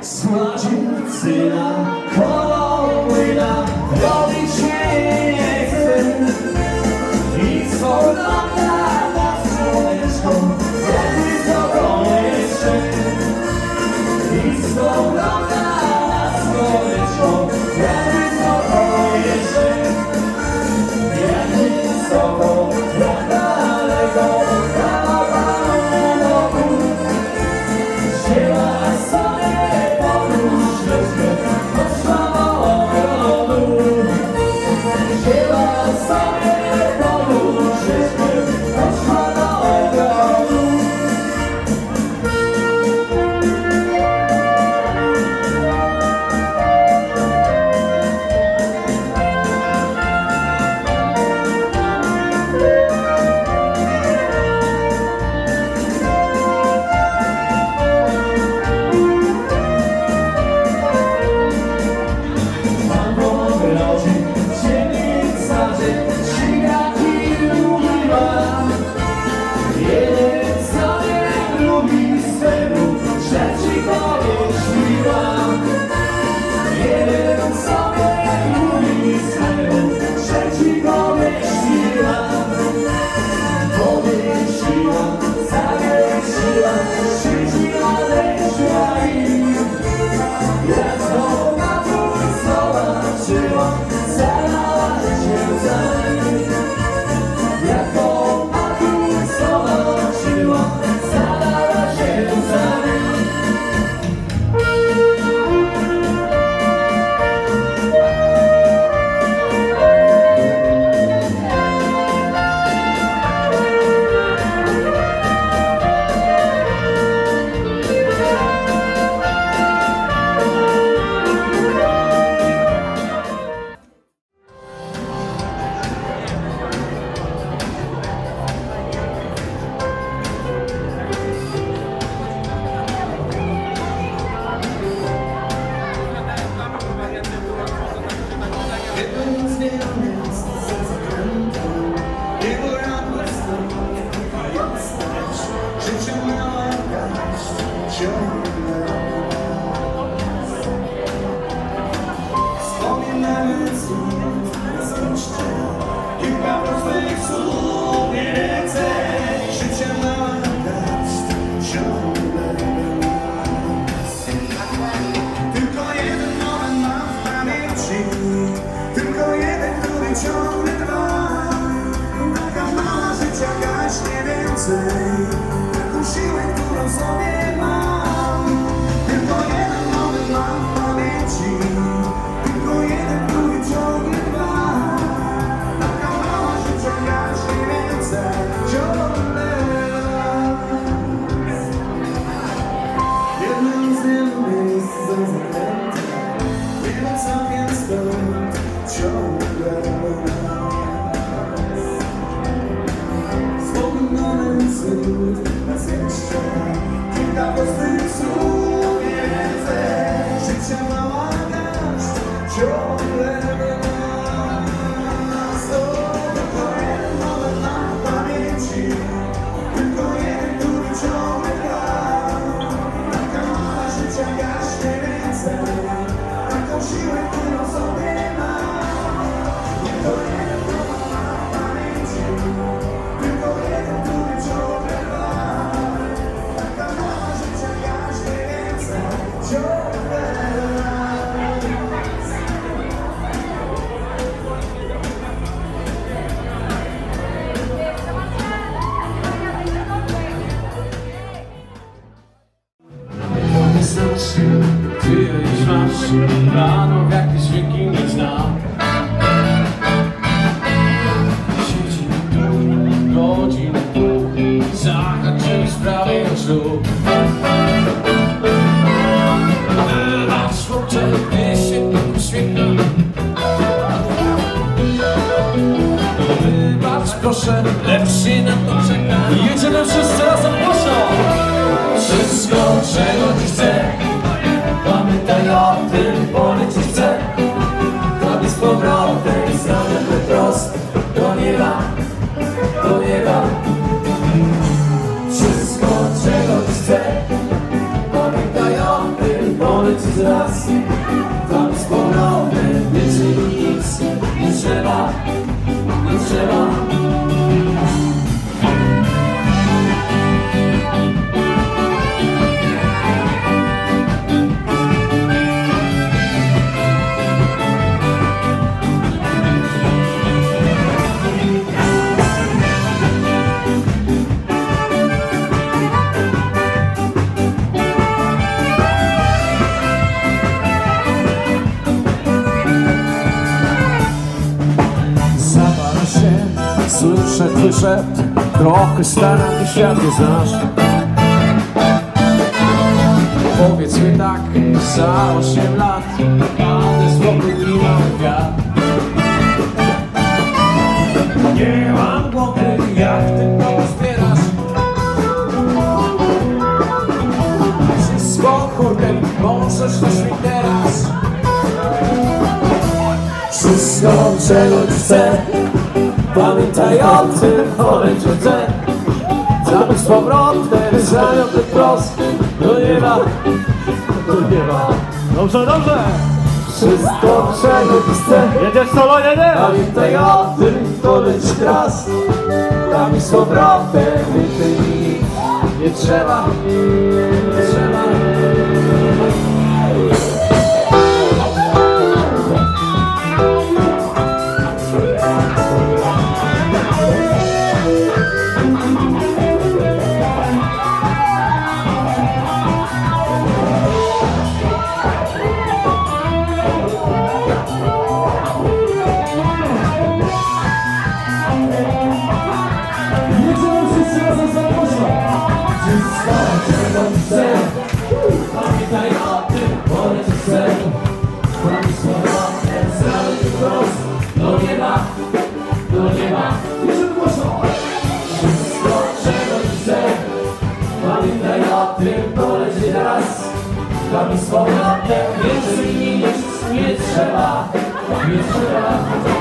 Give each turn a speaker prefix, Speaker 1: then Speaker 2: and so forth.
Speaker 1: Смажиться холодина.
Speaker 2: sens Ty już masz rano, jak ty dźwięki nie znam Siedzi tu, godzin dwóch Zahaczyli sprawy o ślub Nasz chłopcze, ty się tak uśmiechnął Wybacz proszę, lepszy nam to czeka Jedziemy wszyscy razem, proszę! Wszystko, czego dziś poleci zaraz Tam z powrotem Więcej nic. Nie trzeba Nie trzeba słyszę twój szept Trochę staram się świat nie znasz Powiedz mi tak, za osiem lat Mamy spokój i mały wiatr? Nie mam głowy, jak ty to zbierasz? Wszystko hurtem, możesz to mi teraz. Wszystko, czego chcę Pamiętaj o tym, chcę Zabyć z powrotem, znamion ten prost Do nieba, do nieba
Speaker 3: Dobrze, dobrze!
Speaker 2: Wszystko, chcę.
Speaker 3: Jedziesz solo, jedziesz!
Speaker 2: Pamiętaj o tym, poleć teraz Tam i z powrotem, więcej nic Nie trzeba, nie trzeba wszyscy razem za głośno Wszystko, czego chcę Pamiętaj o tym, poleć chcę Mam z powrotem, znaleźć wprost Do nieba, do nieba Jedziemy głośno Wszystko, czego chcę Pamiętaj o tym, poleć teraz Tam z powrotem, więcej nic nie trzeba Nie trzeba